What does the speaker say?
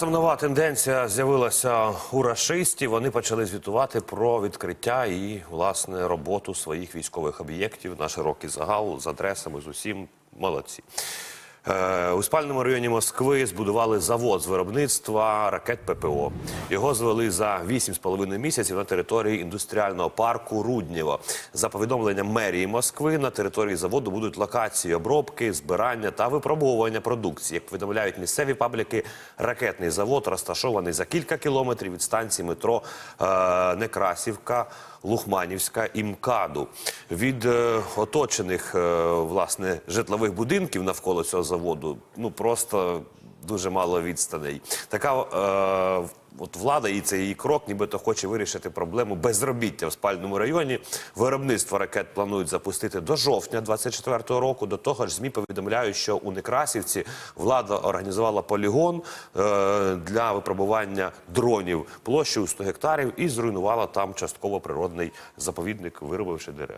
Цим Нова тенденція з'явилася у рашистів. Вони почали звітувати про відкриття і власне роботу своїх військових об'єктів на широкий загал з адресами з усім молодці. Е, У спальному районі Москви збудували завод з виробництва ракет ППО. Його звели за 8,5 місяців на території індустріального парку Руднєво. За повідомленням мерії Москви, на території заводу будуть локації обробки, збирання та випробовування продукції. Як повідомляють місцеві пабліки, ракетний завод розташований за кілька кілометрів від станції метро е, Некрасівка. Лухманівська і МКАДу. Від е, оточених е, власне житлових будинків навколо цього заводу ну просто дуже мало відстаней. Така е, от влада і цей її крок, нібито хоче вирішити проблему безробіття в спальному районі. Виробництво ракет планують запустити до жовтня 24-го року. До того ж, змі повідомляють, що у Некрасівці влада організувала полігон е, для випробування дронів площею 100 гектарів і зруйнувала там частково природний заповідник, виробивши дерева.